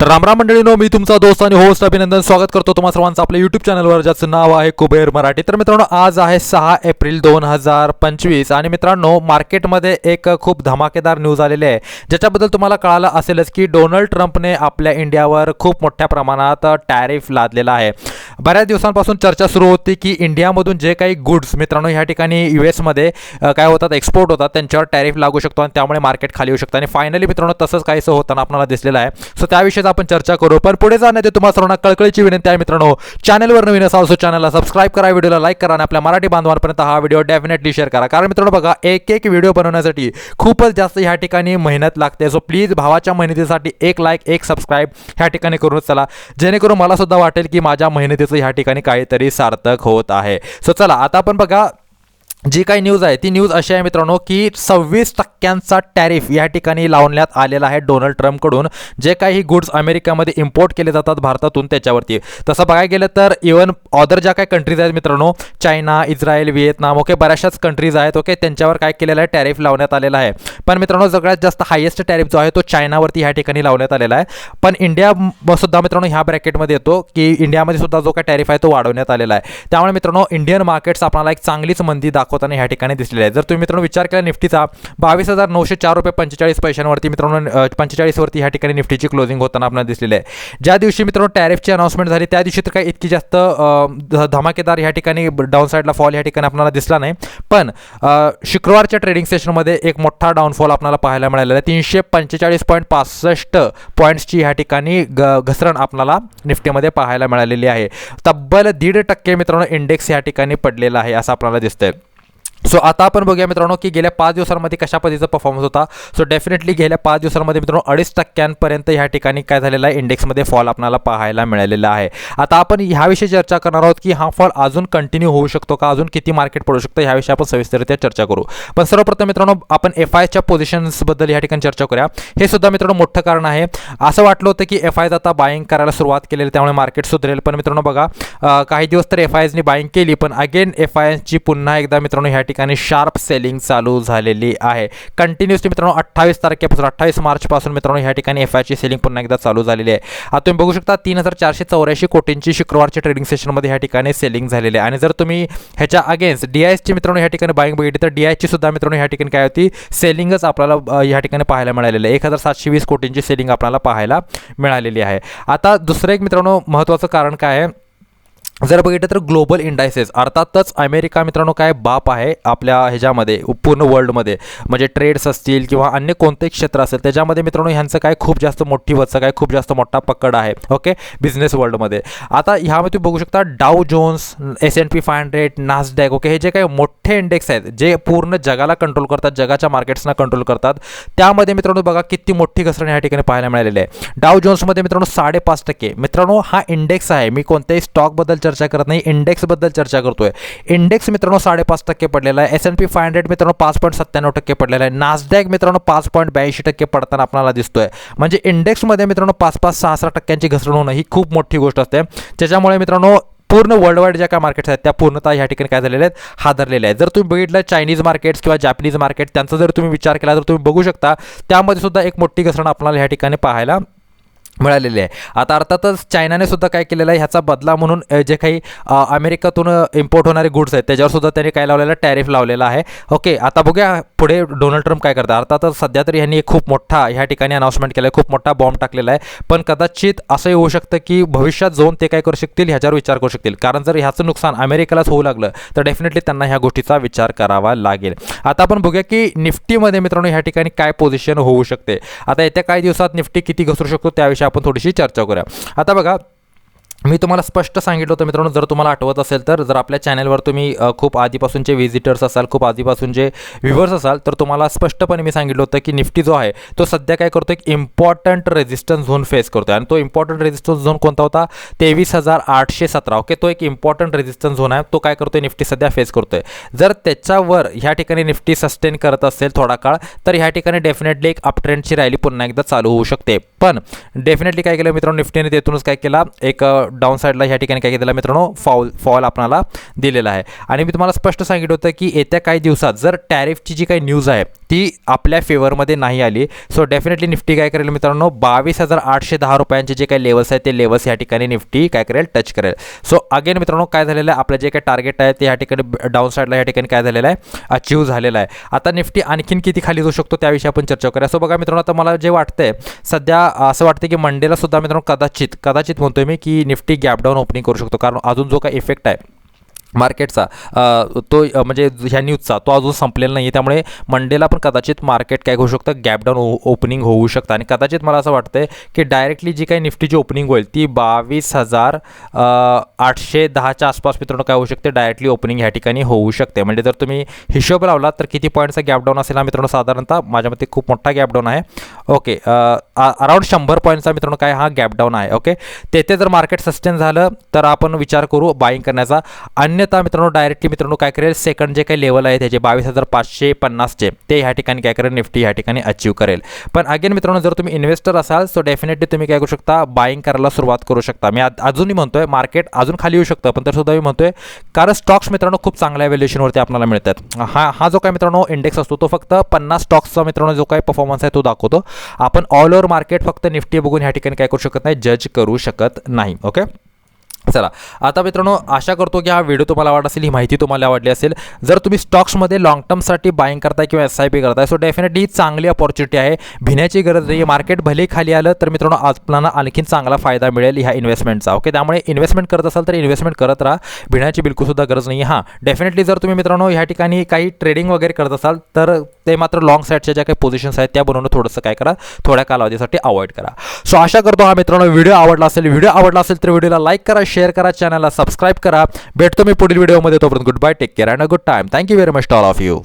तर रामराम मंडळीनो मी तुमचा दोस्त आणि होस्ट अभिनंदन स्वागत करतो तुम्हा सर्वांचं आपल्या युट्यूब चॅनलवर ज्याचं नाव आहे कुबेर मराठी. तर मित्रांनो आज आहे सहा एप्रिल दोन हजार पंचवीस आणि मित्रांनो मार्केटमध्ये एक खूप धमाकेदार न्यूज आलेली आहे. ज्याच्याबद्दल तुम्हाला कळालं असेलच की डोनाल्ड ट्रम्पने आपल्या इंडियावर खूप मोठ्या प्रमाणात टॅरिफ लादलेला आहे. बऱ्याच दिवसांपासून चर्चा सुरू होती की इंडियामधून जे काही गुड्स मित्रांनो ह्या ठिकाणी यू एसमध्ये काय होतात एक्सपोर्ट होतात त्यांच्यावर टॅरिफ लागू शकतो आणि त्यामुळे मार्केट खाली येऊ शकतं. आणि फायनली मित्रांनो तसंच काहीसं होताना आपल्याला दिसलेलं आहे. सो त्याविषयी आपण चर्चा करू पण पुढे जाण्यात तुम्हाला सर्वांना कळकळीची विनंती आहे मित्रांनो. चॅनलवर नवीन असाल सो चॅनलला सबस्क्राईब करा व्हिडिओला लाईक करा आणि आपल्या मराठी बांधवांपर्यंत हा व्हिडिओ डेफिनेटली शेअर करा. कारण मित्रांनो बघा एक एक व्हिडिओ बनवण्यासाठी खूपच जास्त ह्या ठिकाणी मेहनत लागते. सो प्लीज भावाच्या मेहनतीसाठी एक लाईक एक सबस्क्राईब ह्या ठिकाणी करूनच चला. जेणेकरून मला सुद्धा वाटेल की माझ्या मेहनतीचं ह्या ठिकाणी काहीतरी सार्थक होत आहे. सो चला आता आपण बघा जी काही न्यूज आहे ती न्यूज अशी आहे मित्रांनो की सव्वीस टक्क्यांचा टॅरिफ या ठिकाणी लावण्यात आलेला आहे डोनाल्ड ट्रम्पकडून जे काही गुड्स अमेरिकेमध्ये इम्पोर्ट केले जातात भारतातून त्याच्यावरती. तसं बघायला गेलं तर इवन ऑदर ज्या काही कंट्रीज आहेत मित्रांनो चायना इस्रायल व्हिएतनाम ओके बऱ्याचशाच कंट्रीज आहेत ओके त्यांच्यावर काय केलेलं आहे टॅरिफ लावण्यात आलेला आहे. पण मित्रांनो सगळ्यात जास्त हायेस्ट टॅरिफ जो आहे तो चायनावरती ह्या ठिकाणी लावण्यात आलेला आहे. पण इंडिया सुद्धा मित्रांनो ह्या ब्रॅकेटमध्ये येतो की इंडियामध्ये सुद्धा जो काही टॅरिफ आहे तो वाढवण्यात आलेला आहे. त्यामुळे मित्रांनो इंडियन मार्केट्स आपल्याला एक चांगलीच मंदी होताना ह्या ठिकाणी दिसलेली आहे जर तुम्ही मित्रांनो विचार केला निफ्टीचा बावीस हजार नऊशे चार रुपये पंचेचाळीस पैशांवरती मित्रांनो पंचेचाळीसवरती ह्या ठिकाणी निफ्टीची क्लोजिंग होताना आपल्याला दिसलेली आहे. ज्या दिवशी मित्रांनो टॅरिफची अनाऊन्समेंट झाली त्या दिवशी तर काही इतकी जास्त धमाकेदार ह्या ठिकाणी डाऊन साईडला फॉल ह्या ठिकाणी आपल्याला दिसला नाही. पण शुक्रवारच्या ट्रेडिंग सेशनमध्ये एक मोठा डाऊनफॉल आपल्याला पाहायला मिळालेला आहे. तीनशे पंचेचाळीस पॉईंट पासष्ट पॉईंट्सची ह्या ठिकाणी ग घसरण आपल्याला निफ्टीमध्ये पाहायला मिळालेली आहे. तब्बल दीड टक्के मित्रांनो इंडेक्स या ठिकाणी पडलेला आहे असं आपल्याला दिसतंय. सो आता आपण बघूया मित्रांनो की गेल्या पाच दिवसांमध्ये कशा पद्धतीचा परफॉर्मन्स होता. सो डेफिनेटली गेल्या पाच दिवसांमध्ये मित्रांनो अडीच टक्क्यांपर्यंत ह्या ठिकाणी काय झालेलं आहे? इंडेक्समध्ये फॉल आपल्याला पाहायला मिळालेला आहे. आता आपण ह्याविषयी चर्चा करणार आहोत की हा फॉल अजून कंटिन्यू होऊ शकतो का? अजून किती मार्केट पडू शकतं? ह्याविषयी आपण सविस्तरित्या चर्चा करू. पण सर्वप्रथम मित्रांनो आपण एफ आयच्या पोझिशन्सबद्दल या ठिकाणी चर्चा करूया. हे सुद्धा मित्रांनो मोठं कारण आहे. असं वाटलं होतं की एफ आयज आता बाईंग करायला सुरुवात केलेली त्यामुळे मार्केट सुधरेल. पण मित्रांनो बघा काही दिवस तर एफ आयजनी बाईंग केली. पण अगेन एफ आयची पुन्हा एकदा मित्रांनो ह्या ठिकाणी शार्प सेलिंग चालू झालेली आहे. कंटिन्युअसली मित्रांनो अठ्ठावीस तारखेपासून अठ्ठावीस मार्चपासून मित्रांनो ह्या ठिकाणी एफ आयची सेलिंग पुन्हा एकदा चालू झालेली आहे. आता तुम्ही बघू शकता तीन हजार चारशे चौऱ्याऐंशी कोटींची शुक्रवारच्या ट्रेडिंग सेशनमध्ये ह्या ठिकाणी सेलिंग झालेली आहे. आणि जर तुम्ही ह्याच्या अगेन्स्ट डी आयची मित्रांनो ह्या ठिकाणी बाईंग बघितली तर डी आयची सुद्धा मित्रांनो ह्या ठिकाणी काय होती? सेलिंगच आपल्याला ह्या ठिकाणी पाहायला मिळालेलं आहे. एक हजार सातशे वीस कोटींची सेलिंग आपल्याला पाहायला मिळालेली आहे. आता दुसरं एक मित्रांनो महत्त्वाचं कारण काय आहे? जर बघितलं तर ग्लोबल इंडायसेस अर्थातच अमेरिका मित्रांनो काय बाप आहे आपल्या ह्याच्यामध्ये पूर्ण वर्ल्डमध्ये म्हणजे ट्रेड्स असतील किंवा अन्य कोणतेही क्षेत्र असेल त्याच्यामध्ये मित्रांनो ह्यांचं काय खूप जास्त मोठी वचक आहे खूप जास्त मोठा पकड आहे ओके बिझनेस वर्ल्डमध्ये आता ह्यामध्ये तुम्ही बघू शकता Dow Jones S and P five hundred Nasdaq okay हे जे काही मोठे इंडेक्स आहेत जे पूर्ण जगाला कंट्रोल करतात जगाच्या मार्केट्सना कंट्रोल करतात त्यामध्ये मित्रांनो बघा किती मोठी घसरण या ठिकाणी पाहायला मिळालेली आहे. डाव जोन्समध्ये मित्रांनो साडेपाच टक्के. मित्रांनो हा इंडेक्स आहे. मी कोणत्याही स्टॉकबद्दल चर्चा करत नाही. इंडेक्सबद्दल चर्चा करतोय. इंडेक्स मित्रांनो साडेपाच टक्के पडलेला आहे. S and P five hundred मित्रांनो पाच पॉईंट सत्त्याण्णव टक्के पडलेला आहे. नासडॅक मित्रांनो पाच पॉईंट ब्याऐंशी टक्के पडताना आपल्याला दिसतोय. म्हणजे इंडेक्समध्ये मित्रांनो पाच पाच सहा सहा टक्क्यांची घसरण होणं ही खूप मोठी गोष्ट असते. त्याच्यामुळे मित्रांनो पूर्ण वर्ल्ड वाईड ज्या काय मार्केट्स आहेत त्या पूर्णतः ह्या ठिकाणी काय झालेल्या आहेत? हादरलेल्या आहेत. जर तुम्ही बघितलं चायनीज मार्केट्स किंवा जॅपनीज मार्केट त्यांचा जर तुम्ही विचार केला तर तुम्ही बघू शकता त्यामध्ये सुद्धा एक मोठी घसरण आपल्याला ह्या ठिकाणी पाहायला मिळालेली आहे. आता अर्थातच चायनाने सुद्धा काय केलेलं आहे? ह्याचा बदला म्हणून जे काही अमेरिकेतून इम्पोर्ट होणारे गुड्स आहेत त्याच्यावर सुद्धा त्यांनी काय लावलेलं टॅरिफ लावलेला आहे. ओके आता बघूया पुढे डोनाल्ड ट्रम्प काय करतात. अर्थातच सध्या तरी ह्यांनी खूप मोठा ह्या ठिकाणी अनाऊन्समेंट केलं आहे खूप मोठा बॉम्ब टाकलेला आहे. पण कदाचित असंही होऊ शकतं की भविष्यात जाऊन ते काय करू शकतील ह्याच्यावर विचार करू शकतील. कारण जर ह्याचं नुकसान अमेरिकेलाच होऊ लागलं तर डेफिनेटली त्यांना ह्या गोष्टीचा विचार करावा लागेल. आता आपण बघूया की निफ्टीमध्ये मित्रांनो ह्या ठिकाणी काय पोझिशन होऊ शकते? आता येत्या काही दिवसात निफ्टी किती घसरू शकतो त्याविषयी आपण थोडीशी चर्चा करूया. आता बघा मी तुम्हाला स्पष्ट सांगितलं होतं मित्रांनो जर तुम्हाला आठवत असेल तर जर आपल्या चॅनलवर तुम्ही खूप आधीपासूनचे व्हिजिटर्स असाल खूप आधीपासूनचे व्ह्युअर्स असाल तर तुम्हाला स्पष्टपणे मी सांगितलं होतं की निफ्टी जो आहे तो सध्या काय करतो एक इम्पॉर्टंट रेजिस्टन्स झोन फेस करतो आणि तो इम्पॉर्टंट रेजिस्टन्स झोन कोणता होता? तेवीस हजार आठशे सतरा. ओके? तो एक इम्पॉर्टंट रेझिस्टन्स झोन आहे. तो काय करतोय? निफ्टी सध्या फेस करतोय. जर त्याच्यावर ह्या ठिकाणी निफ्टी सस्टेन करत असेल थोडा काळ तर ह्या ठिकाणी डेफिनेटली एक अपट्रेंडची रॅली पुन्हा एकदा चालू होऊ शकते. पण डेफिनेटली काय केलं मित्रांनो निफ्टीने तेथूनच काय केला? एक डाऊन साईडला ह्या ठिकाणी काय केलेला मित्रांनो? फॉल फॉल आपणाला दिलेला आहे. आणि मी तुम्हाला स्पष्ट सांगितलं होतं की येत्या काही दिवसात जर टॅरिफची जी काही न्यूज आहे ती आपल्या फेवरमध्ये नाही आली. सो डेफिनेटली निफ्टी काय करेल मित्रांनो? बावीस हजार आठशे दहा रुपयांचे जे काही लेवल्स आहेत ते लेवल्स या ठिकाणी निफ्टी काय करेल? टच करेल. सो अगेन मित्रांनो काय झालेलं आहे? आपलं जे काही टार्गेट आहे ते या ठिकाणी डाऊन साईडला या ठिकाणी काय झालेलं आहे? अचीव झालेलं आहे. आता निफ्टी आणखीन किती खाली जाऊ शकतो त्याविषयी आपण चर्चा करूया. सो बघा मित्रांनो आता मला जे वाटतंय सध्या असं वाटतं की मंडेला सुद्धा मित्रांनो कदाचित कदाचित म्हणतोय मी की निफ्टी गॅप डाऊन ओपनिंग करू शकतो. कारण अजून जो काही इफेक्ट आहे मार्केटचा. तो म्हणजे ह्या न्यूजचा तो अजून संपलेला नाही आहे त्यामुळे मंडेला पण कदाचित मार्केट काय होऊ शकतं? गॅपडाऊन हो, ओपनिंग होऊ शकतं. आणि कदाचित मला असं वाटतं की डायरेक्टली जी काही निफ्टीची ओपनिंग होईल ती बावीस हजार आठशे दहाच्या आसपास मित्रांनो काय होऊ शकते? डायरेक्टली ओपनिंग ह्या ठिकाणी होऊ शकते. म्हणजे जर तुम्ही हिशोब लावला तर किती पॉईंटचा गॅपडाऊन असेल हा मित्रांनो साधारणतः? माझ्या मते खूप मोठा गॅपडाऊन आहे. ओके अराउंड शंभर पॉईंटचा मित्रांनो काय हा गॅपडाऊन आहे. ओके तेथे जर मार्केट सस्टेन झालं तर आपण विचार करू बाईंग करण्याचा. अन्यथा मित्रांनो डायरेक्टली मित्रांनो काय करेल? सेकंड जे काही लेवल आहे त्याचे बावीस हजार पाचशे पन्नासचे ते ह्या ठिकाणी काय करेल? निफ्टी ह्या ठिकाणी अचीव करेल. पण अगेन मित्रांनो जर तुम्ही इन्व्हेस्टर असाल सो डेफिनेटली तुम्ही काय करू शकता? बाईंग करायला सुरुवात करू शकता. मी अजूनही म्हणतोय मार्केट अजून खाली येऊ शकतं पण तर सुद्धा मी म्हणतोय कारण स्टॉक्स मित्रांनो खूप चांगल्या व्हॅल्युएशनवरती आपल्याला मिळतात. हा हा जो काय मित्रांनो इंडेक्स असतो तो फक्त पन्नास स्टॉक्सचा मित्रांनो जो काही परफॉर्मन्स आहे तो दाखवतो. आपण ऑल ओव्हर मार्केट फक्त निफ्टी बघून ह्या ठिकाणी काय करू शकत नाही जज करू शकत नाही ओके चला. आता मित्रांनो आशा करतो की हा व्हिडिओ तुम्हाला आवडला असेल ही माहिती तुम्हाला आवडली असेल. जर तुम्ही स्टॉक्समध्ये लॉंग टर्मसाठी बाईंग करताय किंवा एस आय पी करताय सो डेफिनेटली ही चांगली अपॉर्च्युनिटी आहे. भिण्याची गरज नाही मार्केट भले खाली आलं तर मित्रांनो आपल्याला आणखीन चांगला फायदा मिळेल ह्या इन्व्हेस्टमेंटचा ओके त्यामुळे इन्व्हेस्टमेंट करत असाल तर इन्व्हेस्टमेंट करत राहा. भिण्याची बिलकुलसुद्धा गरज नाही हां डेफिनेटली जर तुम्ही मित्रांनो ह्या ठिकाणी काही ट्रेडिंग वगैरे करत असाल तर ते मात्र लॉंग साईडच्या ज्या काही पोझिशन्स आहेत त्या बनवणं थोडंसं काय करा थोड्या कालावधीसाठी अवॉइड करा. सो आशा करतो हा मित्रांनो व्हिडिओ आवडला असेल. व्हिडिओ आवडला असेल तर व्हिडिओला लाईक करा शेअर करा चॅनलला सबस्क्राईब करा. भेटतो मी पुढील व्हिडिओमध्ये तोपर्यंत good bye take care and a good time thank you very much to all of you